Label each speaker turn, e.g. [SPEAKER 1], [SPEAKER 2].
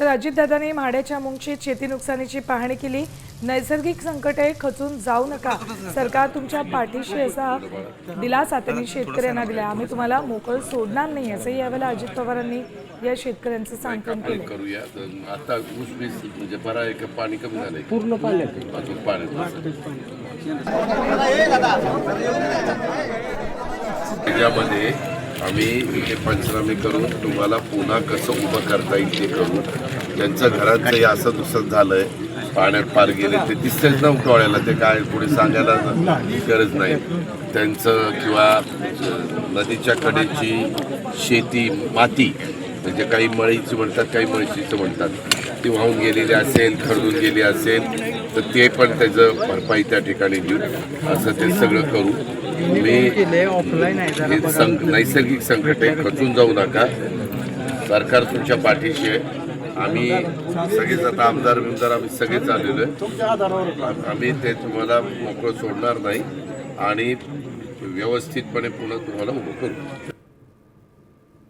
[SPEAKER 1] तर अजितदादांनी म्हाड्याच्या मुंगशीत शेती नुकसानीची पाहणी केली. नैसर्गिक संकटे खचून जाऊ नका. सरकार तुमच्या पाठीशी असा दिलासा त्यांनी शेतकऱ्यांना दिला. आम्ही तुम्हाला मोकळ सोडणार नाही असंही यावेळेला अजित पवारांनी या शेतकऱ्यांचं सांत्वन केलं.
[SPEAKER 2] करूया. तर आता ऊस बीस म्हणजे बरा आहे का पाणी कमी झालंय.
[SPEAKER 3] पूर्ण
[SPEAKER 2] त्याच्यामध्ये आम्ही इथे पंचनामे करून तुम्हाला पुन्हा कसं उभं करता येईल ते करू. त्यांचं घरात हे असं दुसरं झालंय. पाण्यात पार गेले ते दिसतेच ना डोळ्याला ते काय पुढे सांगायला गरज नाही. त्यांचं किंवा नदीच्या कडेची शेती माती म्हणजे काही मळीची म्हणतात काही म्हैशीचं म्हणतात ती वाहून गेलेली असेल खरडून गेली असेल तर ते पण त्याचं भरपाई त्या ठिकाणी देऊ असं ते सगळं करू. मी
[SPEAKER 3] संक
[SPEAKER 2] हे सं नैसर्गिक संकटे खचून जाऊ नका. सरकार तुमच्या पाठीशी आहे. आम्ही सगळेच आता आमदार बिमदार आम्ही सगळेच आलेलो आहे. आम्ही ते तुम्हाला मोकळं सोडणार नाही आणि व्यवस्थितपणे पुन्हा तुम्हाला उभं करू.